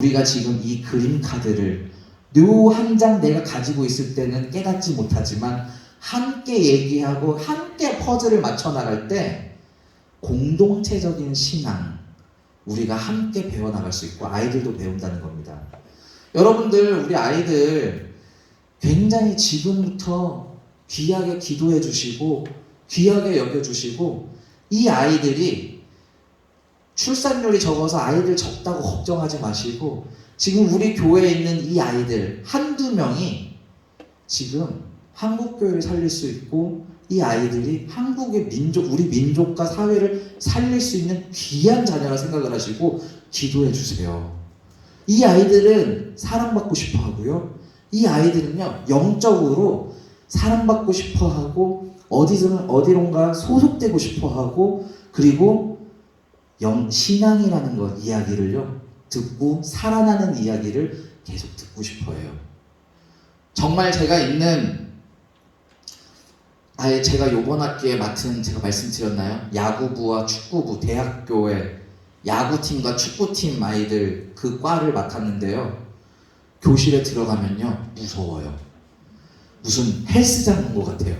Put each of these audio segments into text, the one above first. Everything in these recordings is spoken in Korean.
우리가 지금 이 그림 카드를 요한장 내가 가지고 있을 때는 깨닫지 못하지만 함께 얘기하고 함께 퍼즐을 맞춰 나갈 때 공동체적인 신앙 우리가 함께 배워 나갈 수 있고 아이들도 배운다는 겁니다. 여러분들 우리 아이들 굉장히 지금부터 귀하게 기도해 주시고 귀하게 여겨 주시고 이 아이들이 출산율이 적어서 아이들 적다고 걱정하지 마시고 지금 우리 교회에 있는 이 아이들 한두 명이 지금 한국 교회를 살릴 수 있고 이 아이들이 한국의 민족 우리 민족과 사회를 살릴 수 있는 귀한 자녀라 생각을 하시고 기도해 주세요. 이 아이들은 사랑받고 싶어 하고요. 이 아이들은요 영적으로 사랑받고 싶어 하고 어디든 어디론가 소속되고 싶어 하고 그리고 영 신앙이라는 것 이야기를요 듣고 살아나는 이야기를 계속 듣고 싶어해요. 정말 제가 있는 아예 제가 요번 학기에 맡은 제가 말씀드렸나요? 야구부와 축구부 대학교의 야구팀과 축구팀 아이들 그 과를 맡았는데요. 교실에 들어가면요 무서워요. 무슨 헬스장 온 것 같아요.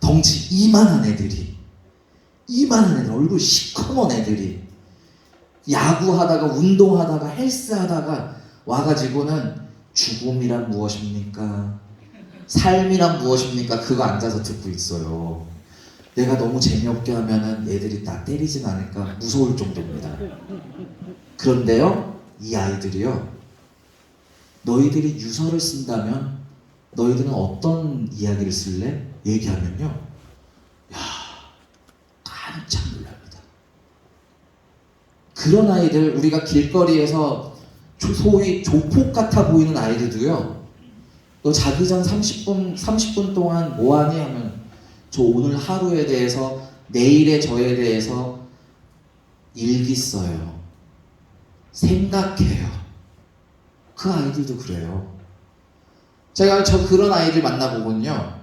덩치 이만한 애들이 이만한 애들 얼굴 시커먼 애들이 야구하다가 운동하다가 헬스하다가 와가지고는 죽음이란 무엇입니까? 삶이란 무엇입니까? 그거 앉아서 듣고 있어요. 내가 너무 재미없게 하면은 애들이 나 때리진 않을까 무서울 정도입니다. 그런데요, 이 아이들이요, 너희들이 유서를 쓴다면 너희들은 어떤 이야기를 쓸래? 얘기하면요, 야, 깜짝. 그런 아이들 우리가 길거리에서 조- 소위 조폭 같아 보이는 아이들도요. 너 자기 전 30분 30분 동안 뭐 하니 하면 저 오늘 하루에 대해서 내일의 저에 대해서 일기 써요. 생각해요. 그 아이들도 그래요. 제가 저 그런 아이들 만나보면요.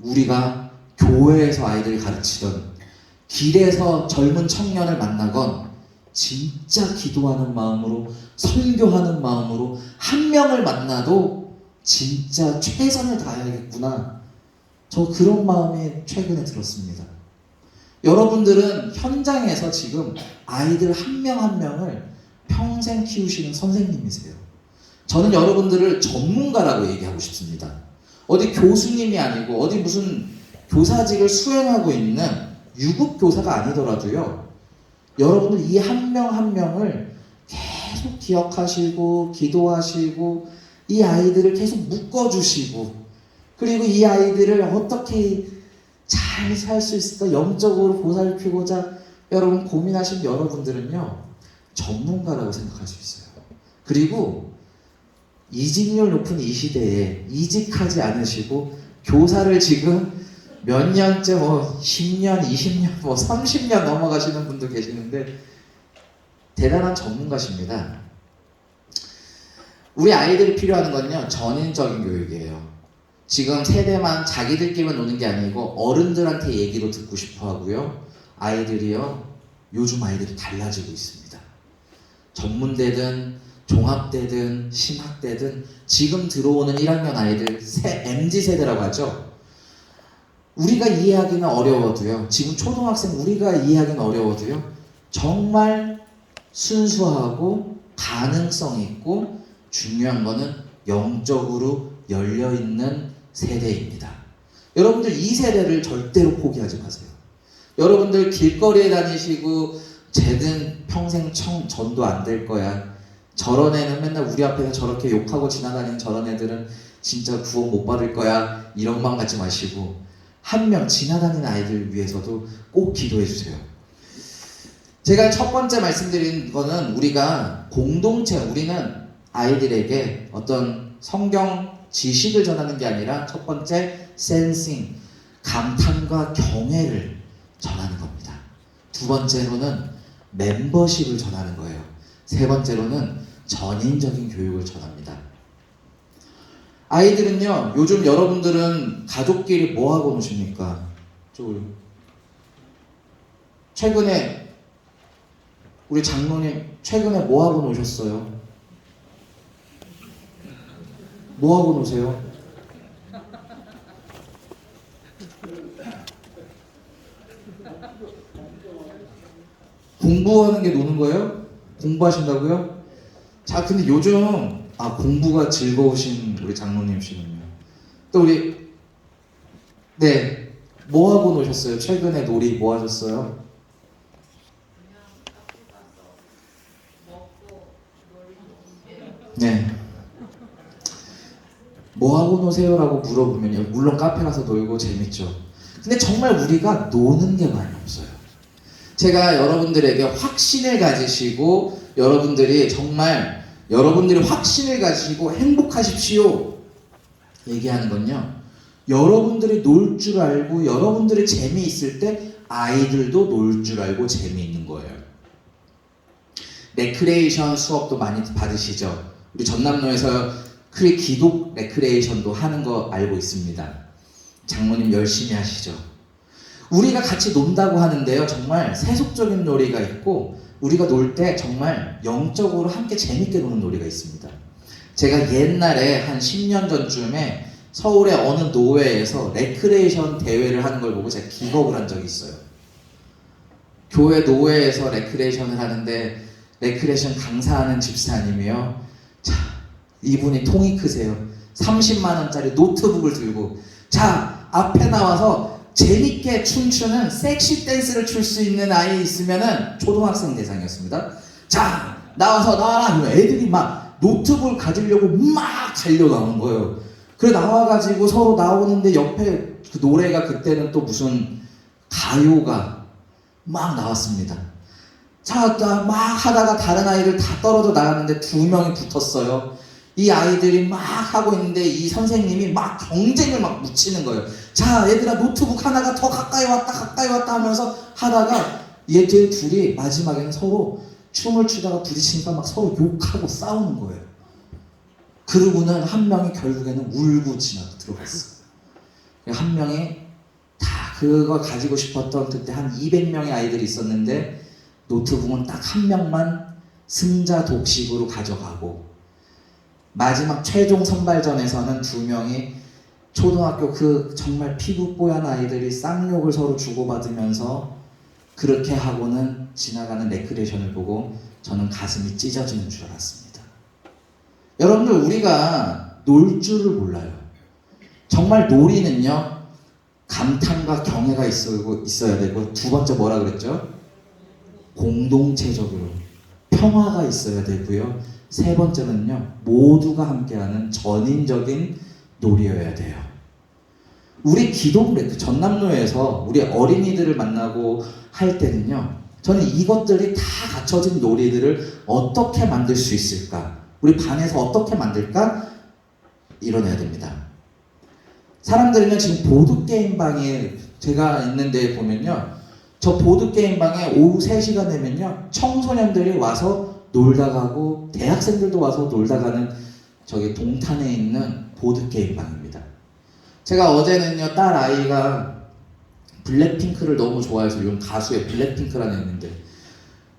우리가 교회에서 아이들을 가르치던 길에서 젊은 청년을 만나건 진짜 기도하는 마음으로 설교하는 마음으로 한 명을 만나도 진짜 최선을 다해야겠구나. 저 그런 마음이 최근에 들었습니다. 여러분들은 현장에서 지금 아이들 한명한 명을 평생 키우시는 선생님이세요. 저는 여러분들을 전문가라고 얘기하고 싶습니다. 어디 교수님이 아니고 어디 무슨 교사직을 수행하고 있는 유급 교사가 아니더라도요. 여러분들 이 한명한 명을 계속 기억하시고 기도하시고 이 아이들을 계속 묶어주시고 그리고 이 아이들을 어떻게 잘 살 수 있을까 영적으로 보살피고자 여러분 고민하신 여러분들은요 전문가라고 생각할 수 있어요. 그리고 이직률 높은 이 시대에 이직하지 않으시고 교사를 지금 몇 년째 뭐 10년, 20년, 뭐 30년 넘어가시는 분도 계시는데 대단한 전문가십니다. 우리 아이들이 필요한 건요 전인적인 교육이에요. 지금 세대만 자기들끼리만 노는 게 아니고 어른들한테 얘기도 듣고 싶어 하고요. 아이들이요 요즘 아이들이 달라지고 있습니다. 전문대든 종합대든 신학대든 지금 들어오는 1학년 아이들 새 MZ 세대라고 하죠. 우리가 이해하기는 어려워도요. 지금 초등학생 우리가 이해하기는 어려워도요. 정말 순수하고 가능성 있고 중요한 거는 영적으로 열려 있는 세대입니다. 여러분들 이 세대를 절대로 포기하지 마세요. 여러분들 길거리에 다니시고 쟤는 평생 청, 전도 안 될 거야. 저런 애는 맨날 우리 앞에서 저렇게 욕하고 지나다니는 저런 애들은 진짜 구원 못 받을 거야. 이런 마음 갖지 마시고 한 명 지나다니는 아이들 위해서도 꼭 기도해 주세요. 제가 첫 번째 말씀드린 거는 우리가 공동체, 우리는 아이들에게 어떤 성경 지식을 전하는 게 아니라 첫 번째 센싱, 감탄과 경애를 전하는 겁니다. 두 번째로는 멤버십을 전하는 거예요. 세 번째로는 전인적인 교육을 전합니다. 아이들은요, 요즘 여러분들은 가족끼리 뭐 하고 노십니까? 저 최근에 우리 장로님 최근에 뭐 하고 노셨어요? 뭐 하고 노세요? 공부하는 게 노는 거예요? 공부하신다고요? 자, 근데 요즘 아 공부가 즐거우신 우리 장로님이시군요. 또 우리 네, 뭐 하고 노셨어요? 최근에 놀이 뭐 하셨어요? 네. 뭐 하고 노세요라고 물어보면요. 물론 카페 가서 놀고 재밌죠. 근데 정말 우리가 노는 게 많이 없어요. 제가 여러분들에게 확신을 가지시고 여러분들이 정말 여러분들이 확신을 가지고 행복하십시오. 얘기하는 건요. 여러분들이 놀 줄 알고 여러분들이 재미있을 때 아이들도 놀 줄 알고 재미있는 거예요. 레크레이션 수업도 많이 받으시죠? 우리 전남로에서 크리 기독 레크레이션도 하는 거 알고 있습니다. 장모님 열심히 하시죠. 우리가 같이 논다고 하는데요. 정말 세속적인 놀이가 있고 우리가 놀 때 정말 영적으로 함께 재밌게 노는 놀이가 있습니다. 제가 옛날에 한 10년 전쯤에 서울의 어느 노회에서 레크레이션 대회를 하는 걸 보고 제가 기겁을 한 적이 있어요. 교회 노회에서 레크레이션을 하는데 레크레이션 강사하는 집사님이요. 자, 이분이 통이 크세요. 30만 원짜리 노트북을 들고 자, 앞에 나와서 재밌게 춤추는 섹시 댄스를 출 수 있는 아이 있으면은 초등학생 대상이었습니다. 자, 나와서 나와라. 애들이 막 노트북을 가지려고 막 달려 나오는 거예요. 그래 나와가지고 서로 나오는데 옆에 그 노래가 그때는 또 무슨 가요가 막 나왔습니다. 자, 자, 막 하다가 다른 아이들 다 떨어져 나갔는데 두 명이 붙었어요. 이 아이들이 막 하고 있는데 이 선생님이 막 경쟁을 막 묻히는 거예요. 자, 얘들아 노트북 하나가 더 가까이 왔다 가까이 왔다 하면서 하다가 얘들 둘이 마지막에는 서로 춤을 추다가 부딪히니까 막 서로 욕하고 싸우는 거예요. 그러고는 한 명이 결국에는 울고 지나가 들어갔어. 한 명이 다 그거 가지고 싶었던 그때 한 200명의 아이들이 있었는데 노트북은 딱 한 명만 승자 독식으로 가져가고 마지막 최종 선발전에서는 두 명이 초등학교 그 정말 피부 뽀얀 아이들이 쌍욕을 서로 주고받으면서 그렇게 하고는 지나가는 레크레이션을 보고 저는 가슴이 찢어지는 줄 알았습니다. 여러분들 우리가 놀 줄을 몰라요. 정말 놀이는요 감탄과 경애가 있어, 있어야 되고 두 번째 뭐라 그랬죠? 공동체적으로 평화가 있어야 되고요. 세 번째는요 모두가 함께하는 전인적인 놀이여야 돼요. 우리 기독 레크 전남로에서 우리 어린이들을 만나고 할 때는요 저는 이것들이 다 갖춰진 놀이들을 어떻게 만들 수 있을까? 우리 반에서 어떻게 만들까? 이뤄내야 됩니다. 사람들은요 지금 보드 게임 방에 제가 있는 데 보면요 저 보드 게임 방에 오후 3시가 되면요 청소년들이 와서 놀다 가고 대학생들도 와서 놀다 가는 저기 동탄에 있는 보드 게임 방입니다. 제가 어제는요 딸 아이가 블랙핑크를 너무 좋아해서 요즘 가수의 블랙핑크라는 있는데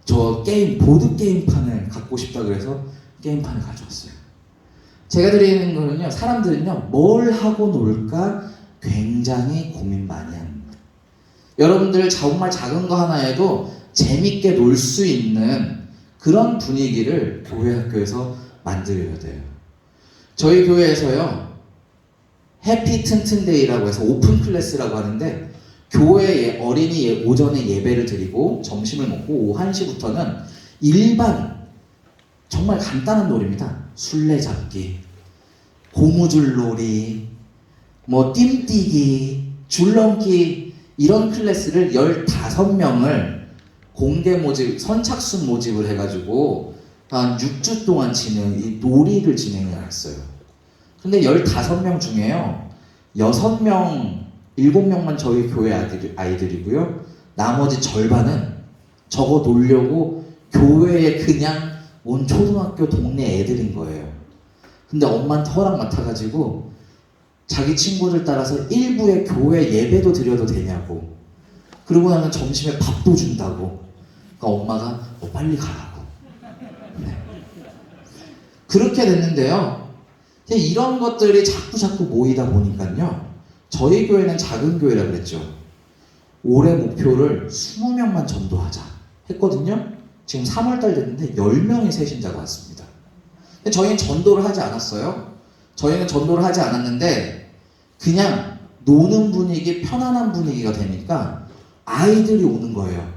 저 게임 보드 게임판을 갖고 싶다 그래서 게임판을 가져왔어요. 제가 드리는 거는요 사람들은요 뭘 하고 놀까 굉장히 고민 많이 합니다. 여러분들 정말 작은 거 하나 에도 재밌게 놀 수 있는 그런 분위기를 교회 학교에서 만들어야 돼요. 저희 교회에서요 해피 튼튼데이라고 해서 오픈 클래스라고 하는데 교회 어린이 예- 오전에 예배를 드리고 점심을 먹고 오후 1시부터는 일반 정말 간단한 놀이입니다. 술래잡기, 고무줄놀이, 뭐 뜀뛰기, 줄넘기 이런 클래스를 15명을 공개 모집, 선착순 모집을 해가지고 한 6주 동안 진행, 이 놀이를 진행을 했어요. 근데 15명 중에요. 6명, 7명만 저희 교회 아이들, 아이들이고요. 나머지 절반은 저거 놀려고 교회에 그냥 온 초등학교 동네 애들인 거예요. 근데 엄마한테 허락 맡아가지고 자기 친구들 따라서 일부에 교회 예배도 드려도 되냐고. 그러고 나면 점심에 밥도 준다고. 그러니까 엄마가 어, 빨리 가라고. 네. 그렇게 됐는데요. 이런 것들이 자꾸 자꾸 모이다 보니까요. 저희 교회는 작은 교회라 그랬죠. 올해 목표를 20명만 전도하자 했거든요. 지금 3월달 됐는데 10명의 새 신자가 왔습니다. 근데 저희는 전도를 하지 않았어요. 저희는 전도를 하지 않았는데 그냥 노는 분위기, 편안한 분위기가 되니까 아이들이 오는 거예요.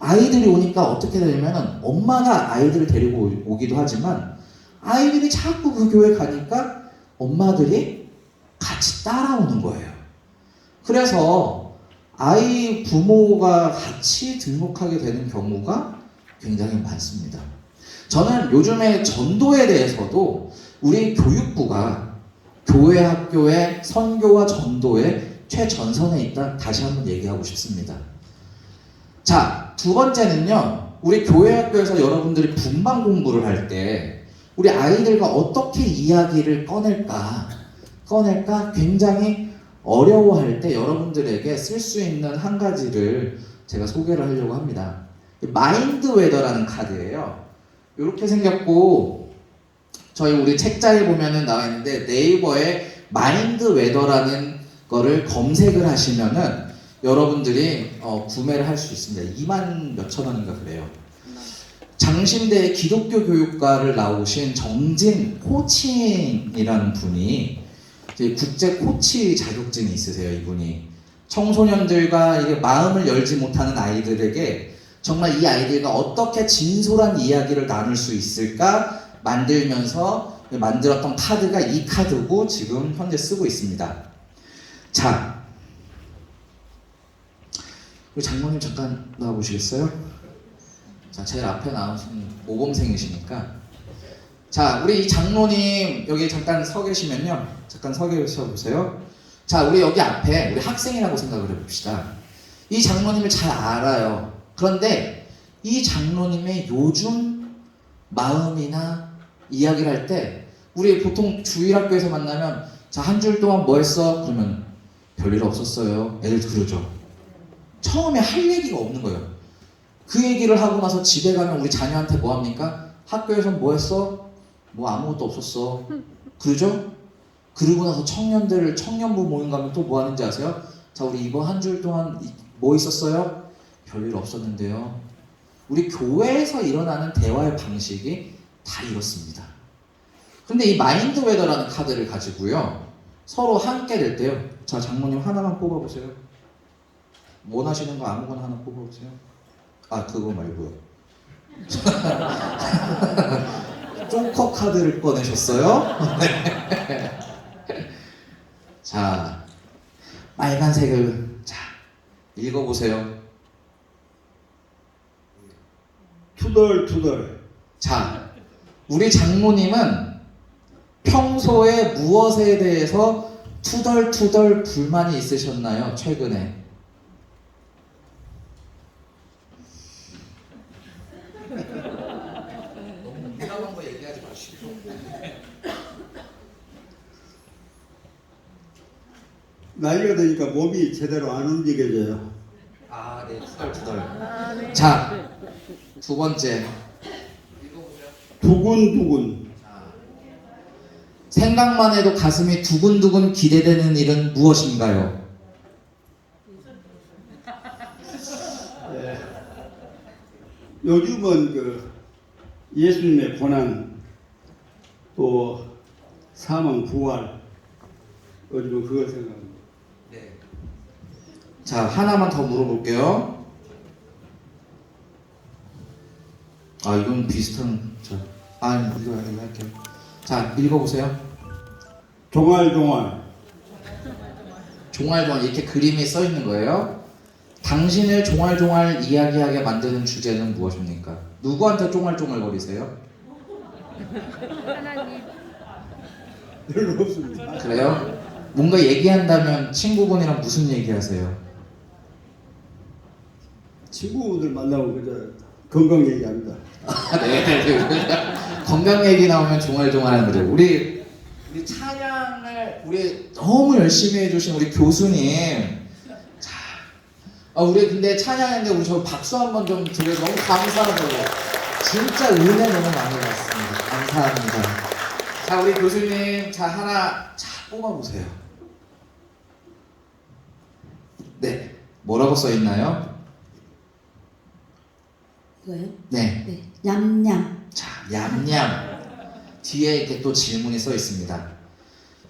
아이들이 오니까 어떻게 되냐면 엄마가 아이들을 데리고 오기도 하지만 아이들이 자꾸 그 교회 가니까 엄마들이 같이 따라오는 거예요. 그래서 아이 부모가 같이 등록하게 되는 경우가 굉장히 많습니다. 저는 요즘에 전도에 대해서도 우리 교육부가 교회 학교의 선교와 전도의 최전선에 있다 다시 한번 얘기하고 싶습니다. 자, 두 번째는요. 우리 교회 학교에서 여러분들이 분반 공부를 할 때 우리 아이들과 어떻게 이야기를 꺼낼까? 꺼낼까? 굉장히 어려워할 때 여러분들에게 쓸 수 있는 한 가지를 제가 소개를 하려고 합니다. 마인드 웨더라는 카드예요. 이렇게 생겼고 저희 우리 책자에 보면은 나와 있는데 네이버에 마인드 웨더라는 거를 검색을 하시면은 여러분들이 어, 구매를 할 수 있습니다. 2만 몇천 원인가 그래요. 장신대 기독교 교육과를 나오신 정진 코칭이라는 분이 국제 코치 자격증이 있으세요, 이분이. 청소년들과 이게 마음을 열지 못하는 아이들에게 정말 이 아이들과 어떻게 진솔한 이야기를 나눌 수 있을까 만들면서 만들었던 카드가 이 카드고 지금 현재 쓰고 있습니다. 자, 우리 장모님 잠깐 나와보시겠어요? 자, 제일 앞에 나오신 모범생이시니까. 자, 우리 이 장로님 여기 잠깐 서 계시면요. 잠깐 서 계셔보세요. 자, 우리 여기 앞에 우리 학생이라고 생각을 해봅시다. 이 장로님을 잘 알아요. 그런데 이 장로님의 요즘 마음이나 이야기를 할 때 우리 보통 주일학교에서 만나면 자, 한줄 동안 뭐 했어? 그러면 별일 없었어요. 애들 그러죠. 처음에 할 얘기가 없는 거예요. 그 얘기를 하고 나서 집에 가면 우리 자녀한테 뭐 합니까? 학교에서 뭐 했어? 뭐 아무것도 없었어. 그러죠? 그러고 나서 청년들 청년부 모임 가면 또 뭐 하는지 아세요? 자 우리 이번 한줄 동안 이- 뭐 있었어요? 별일 없었는데요. 우리 교회에서 일어나는 대화의 방식이 다 이렇습니다. 근데 이 마인드 웨더라는 카드를 가지고요. 서로 함께 될 때요. 자 장모님 하나만 뽑아보세요. 원하시는 거 아무거나 하나 뽑아보세요. 아 그거 말고요. 조커 카드를 꺼내셨어요? 네. 자 빨간색을 자 읽어보세요. 투덜투덜 자 우리 장모님은 평소에 무엇에 대해서 투덜투덜 불만이 있으셨나요? 최근에? 너무 민감한 거 얘기하지 마시고. 나이가 드니까 몸이 제대로 안 움직여져요. 아, 네, 투덜투덜. 자, 두 번째. 두근두근 자, 생각만 해도 가슴이 두근두근 기대되는 일은 무엇인가요? 요즘은 그 예수님의 고난 또 사망 부활 요즘은 그걸 생각합니다. 네. 자, 하나만 더 물어볼게요. 아, 이건 비슷한, 저, 아, 이거, 이거 할게요. 자, 읽어보세요. 종알종알 종알종알 이렇게 그림이 써 있는 거예요. 당신을 종알종알 이야기하게 만드는 주제는 무엇입니까? 누구한테 종알종알 거리세요? 하나님 별로 없습니다. 그래요? 뭔가 얘기한다면 친구분이랑 무슨 얘기하세요? 친구들 만나고 그저 건강 얘기합니다. 아, 네, 네. 건강 얘기 나오면 종알종알하는 거죠. 우리 우리 찬양을 우리 너무 열심히 해주신 우리 교수님. 자, 아, 우리 근데 찬양했는데 우리 저 박수 한번 좀 드려 너무 감사하고 진짜 은혜 너무 많이 받습니다. 감사합니다. 자, 우리 교수님, 자, 하나, 자, 뽑아보세요. 네. 뭐라고 써 있나요? 이거요? 네. 네. 냠냠. 자, 얌얌. 뒤에 이렇게 또 질문이 써 있습니다.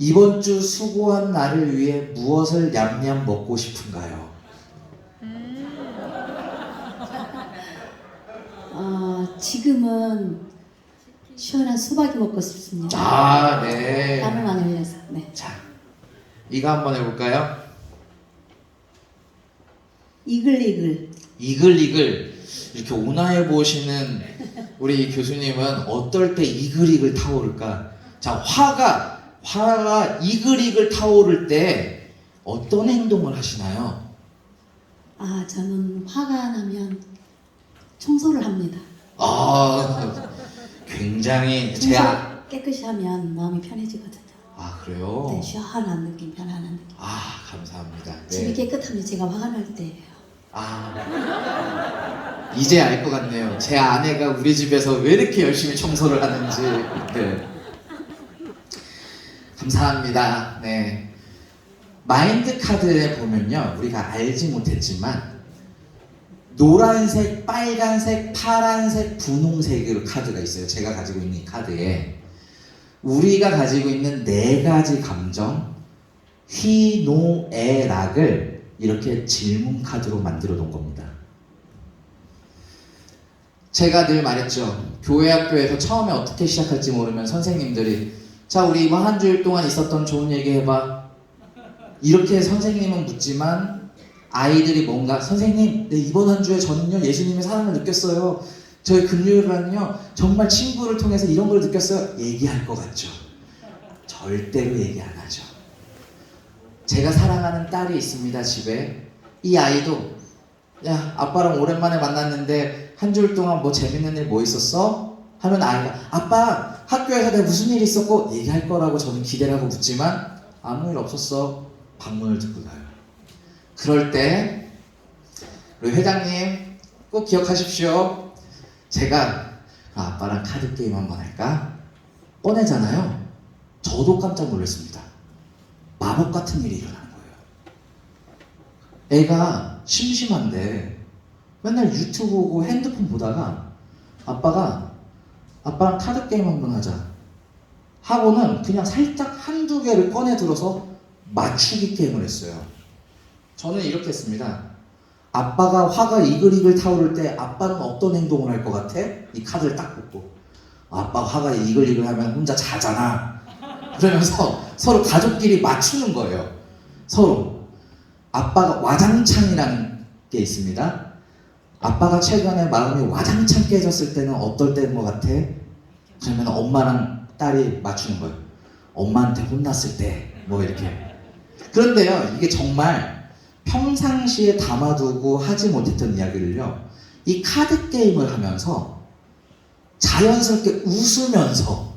이번 주 수고한 나를 위해 무엇을 얌얌 먹고 싶은가요? 어, 지금은 시원한 수박이 먹고 싶습니다. 아, 네. 땀을 많이 흘려서. 네. 자, 이거 한번 해볼까요? 이글이글. 이글이글 이렇게 온화해 보시는 우리 교수님은 어떨 때 이글이글 타오를까? 자, 화가 화가 이글이글 타오를 때 어떤 행동을 하시나요? 아, 저는 화가 나면 청소를 합니다. 아, 굉장히 제 청소 아, 깨끗이 하면 마음이 편해지거든요. 아 그래요? 네, 시원한 느낌, 편안한 느낌. 아 감사합니다. 집이 네. 깨끗하면 제가 화가 날 때예요. 아 이제 알 것 같네요. 제 아내가 우리 집에서 왜 이렇게 열심히 청소를 하는지. 네. 감사합니다. 네. 마인드 카드에 보면요, 우리가 알지 못했지만 노란색, 빨간색, 파란색, 분홍색으로 카드가 있어요. 제가 가지고 있는 이 카드에 우리가 가지고 있는 네 가지 감정, 휘노애락을 이렇게 질문 카드로 만들어 놓은 겁니다. 제가 늘 말했죠. 교회 학교에서 처음에 어떻게 시작할지 모르면 선생님들이 자 우리 이번 한 주일 동안 있었던 좋은 얘기 해봐. 이렇게 선생님은 묻지만 아이들이 뭔가 선생님 네, 이번 한 주에 저는요 예수님의 사랑을 느꼈어요. 저희 금요일은요 정말 친구를 통해서 이런 걸 느꼈어요. 얘기할 것 같죠. 절대로 얘기 안 하죠. 제가 사랑하는 딸이 있습니다 집에 이 아이도 야 아빠랑 오랜만에 만났는데 한 주일 동안 뭐 재밌는 일 뭐 있었어? 하면 아이가 아빠 학교에서 내가 무슨 일 있었고 얘기할 거라고 저는 기대를 하고 묻지만 아무 일 없었어. 방문을 듣고 가요. 그럴 때 우리 회장님 꼭 기억하십시오. 제가 아, 아빠랑 카드 게임 한번 할까? 꺼내잖아요. 저도 깜짝 놀랐습니다. 마법 같은 일이 일어나는 거예요. 애가 심심한데 맨날 유튜브 보고 핸드폰 보다가 아빠가 아빠랑 카드 게임 한번 하자 하고는 그냥 살짝 한두 개를 꺼내 들어서 맞추기 게임을 했어요. 저는 이렇게 했습니다. 아빠가 화가 이글이글 타오를 때 아빠는 어떤 행동을 할 것 같아? 이 카드를 딱 뽑고 아빠 화가 이글이글 하면 혼자 자잖아. 그러면서 서로 가족끼리 맞추는 거예요. 서로 아빠가 와장창이라는 게 있습니다. 아빠가 최근에 마음이 와장창 깨졌을 때는 어떨 때인 것 같아? 그러면 엄마랑 딸이 맞추는 거예요. 엄마한테 혼났을 때, 뭐 이렇게. 그런데요, 이게 정말 평상시에 담아두고 하지 못했던 이야기를요, 이 카드 게임을 하면서 자연스럽게 웃으면서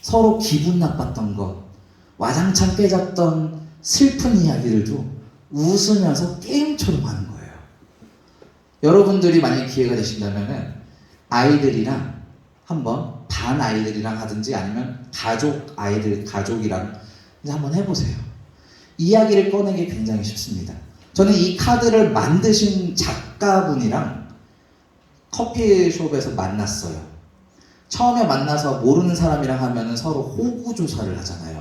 서로 기분 나빴던 것, 와장창 깨졌던 슬픈 이야기들도 웃으면서 게임처럼 하는 거예요. 여러분들이 만약 기회가 되신다면은 아이들이랑 한번 반 아이들이랑 하든지 아니면 가족 아이들 가족이랑 한번 해보세요. 이야기를 꺼내기 굉장히 쉽습니다. 저는 이 카드를 만드신 작가분이랑 커피숍에서 만났어요. 처음에 만나서 모르는 사람이랑 하면은 서로 호구 조사를 하잖아요.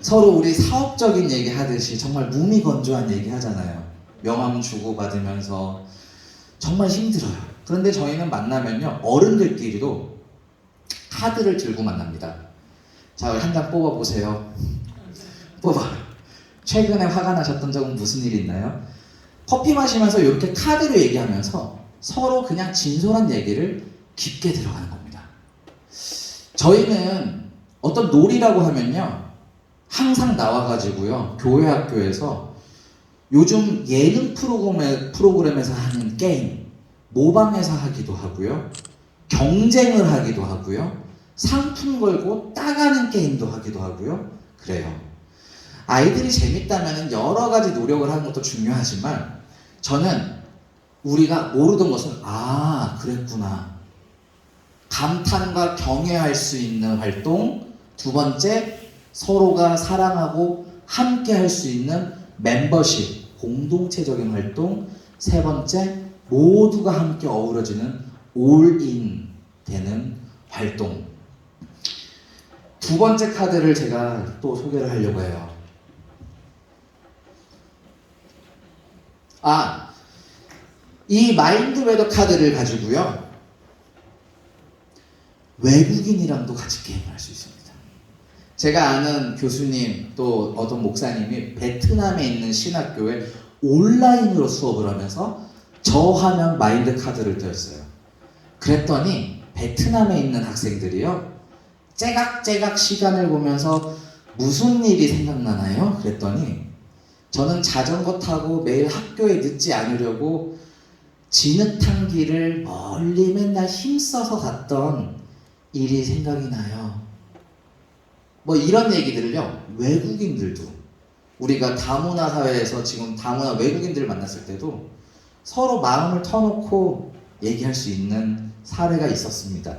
서로 우리 사업적인 얘기 하듯이 정말 무미건조한 얘기 하잖아요. 명함 주고 받으면서 정말 힘들어요. 그런데 저희는 만나면요 어른들끼리도 카드를 들고 만납니다. 자, 한 장 뽑아 보세요. 뽑아. 최근에 화가 나셨던 적은 무슨 일 있나요? 커피 마시면서 이렇게 카드로 얘기하면서 서로 그냥 진솔한 얘기를 깊게 들어가는 겁니다. 저희는 어떤 놀이라고 하면요. 항상 나와가지고요. 교회 학교에서 요즘 예능 프로그램에, 프로그램에서 하는 게임, 모방해서 하기도 하고요. 경쟁을 하기도 하고요. 상품 걸고 따가는 게임도 하기도 하고요. 그래요. 아이들이 재밌다면 여러 가지 노력을 하는 것도 중요하지만 저는 우리가 모르던 것은 아, 그랬구나. 감탄과 경외할 수 있는 활동, 두 번째, 서로가 사랑하고 함께 할 수 있는 멤버십, 공동체적인 활동. 세 번째, 모두가 함께 어우러지는 올인 되는 활동. 두 번째 카드를 제가 또 소개를 하려고 해요. 아, 이 마인드 웨더 카드를 가지고요. 외국인이랑도 같이 게임을 할 수 있습니다. 제가 아는 교수님 또 어떤 목사님이 베트남에 있는 신학교에 온라인으로 수업을 하면서 저 화면 마인드 카드를 떼었어요. 그랬더니 베트남에 있는 학생들이요. 째각째각 시간을 보면서 무슨 일이 생각나나요? 그랬더니 저는 자전거 타고 매일 학교에 늦지 않으려고 진흙탕 길을 멀리 맨날 힘써서 갔던 일이 생각이 나요. 뭐 이런 얘기들을요, 외국인들도 우리가 다문화 사회에서 지금 다문화 외국인들을 만났을 때도 서로 마음을 터놓고 얘기할 수 있는 사례가 있었습니다.